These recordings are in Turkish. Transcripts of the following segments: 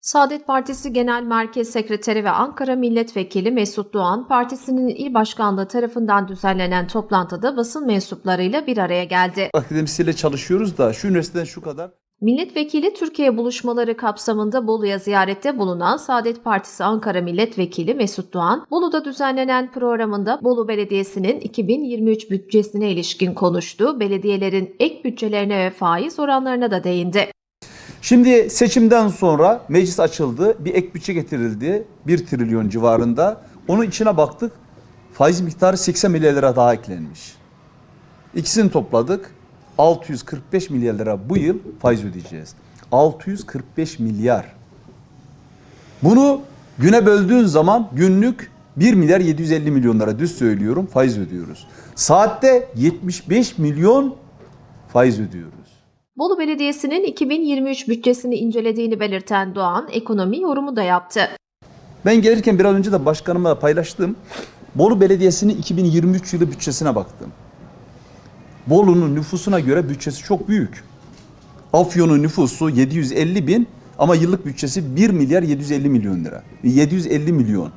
Saadet Partisi Genel Merkez Sekreteri ve Ankara Milletvekili Mesut Doğan, partisinin il başkanlığı tarafından düzenlenen toplantıda basın mensuplarıyla bir araya geldi. Akademisyenle çalışıyoruz da şu üniversiteden şu kadar. Milletvekili Türkiye buluşmaları kapsamında Bolu'ya ziyarette bulunan Saadet Partisi Ankara Milletvekili Mesut Doğan, Bolu'da düzenlenen programında Bolu Belediyesi'nin 2023 bütçesine ilişkin konuştu, belediyelerin ek bütçelerine ve faiz oranlarına da değindi. Şimdi seçimden sonra meclis açıldı. Bir ek bütçe getirildi. 1 trilyon civarında. Onun içine baktık. Faiz miktarı 80 milyar lira daha eklenmiş. İkisini topladık. 645 milyar lira bu yıl faiz ödeyeceğiz. 645 milyar. Bunu güne böldüğün zaman günlük 1 milyar 750 milyon lira düz söylüyorum faiz ödüyoruz. Saatte 75 milyon faiz ödüyoruz. Bolu Belediyesi'nin 2023 bütçesini incelediğini belirten Doğan, ekonomi yorumu da yaptı. Ben gelirken biraz önce de başkanımla paylaştım. Bolu Belediyesi'nin 2023 yılı bütçesine baktım. Bolu'nun nüfusuna göre bütçesi çok büyük. Afyon'un nüfusu 750 bin ama yıllık bütçesi 1 milyar 750 milyon lira. 750 milyon.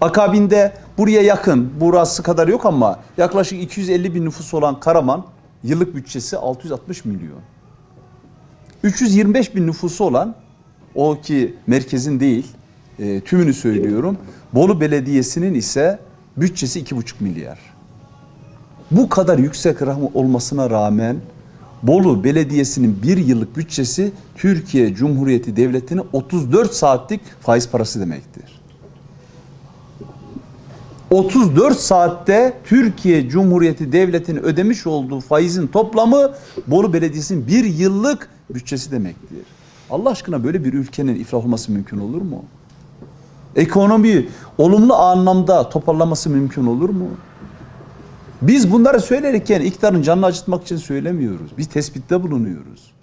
Akabinde buraya yakın, burası kadar yok ama yaklaşık 250 bin nüfusu olan Karaman yıllık bütçesi 660 milyon. 325 bin nüfusu olan o ki merkezin değil e, tümünü söylüyorum. Bolu Belediyesi'nin ise bütçesi 2,5 milyar. Bu kadar yüksek rakam olmasına rağmen Bolu Belediyesi'nin bir yıllık bütçesi Türkiye Cumhuriyeti Devleti'nin 34 saatlik faiz parası demektir. 34 saatte Türkiye Cumhuriyeti Devleti'nin ödemiş olduğu faizin toplamı Bolu Belediyesi'nin bir yıllık bütçesi demektir. Allah aşkına böyle bir ülkenin iflah olması mümkün olur mu? Ekonomi olumlu anlamda toparlaması mümkün olur mu? Biz bunları söylerken iktidarın canını acıtmak için söylemiyoruz. Biz tespitte bulunuyoruz.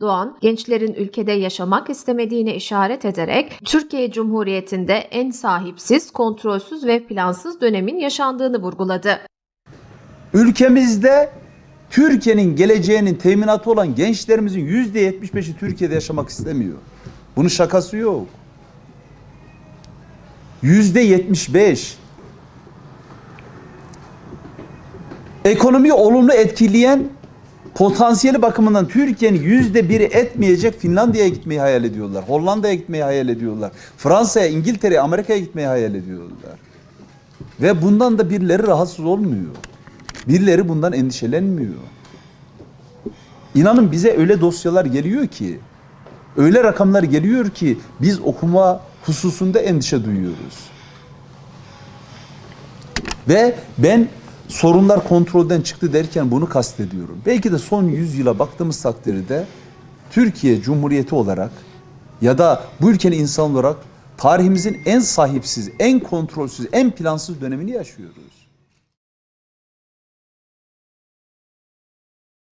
Doğan, gençlerin ülkede yaşamak istemediğine işaret ederek Türkiye Cumhuriyeti'nde en sahipsiz, kontrolsüz ve plansız dönemin yaşandığını vurguladı. Ülkemizde Türkiye'nin geleceğinin teminatı olan gençlerimizin yüzde 75'i Türkiye'de yaşamak istemiyor. Bunun şakası yok. Yüzde 75. Ekonomiyi olumlu etkileyen potansiyeli bakımından Türkiye'nin yüzde biri etmeyecek Finlandiya'ya gitmeyi hayal ediyorlar. Hollanda'ya gitmeyi hayal ediyorlar. Fransa'ya, İngiltere'ye, Amerika'ya gitmeyi hayal ediyorlar. Ve bundan da birileri rahatsız olmuyor. Birileri bundan endişelenmiyor. İnanın bize öyle dosyalar geliyor ki, öyle rakamlar geliyor ki biz okuma hususunda endişe duyuyoruz. Ve ben sorunlar kontrolden çıktı derken bunu kastediyorum. Belki de son 100 yıla baktığımız takdirde Türkiye Cumhuriyeti olarak ya da bu ülkenin insan olarak tarihimizin en sahipsiz, en kontrolsüz, en plansız dönemini yaşıyoruz.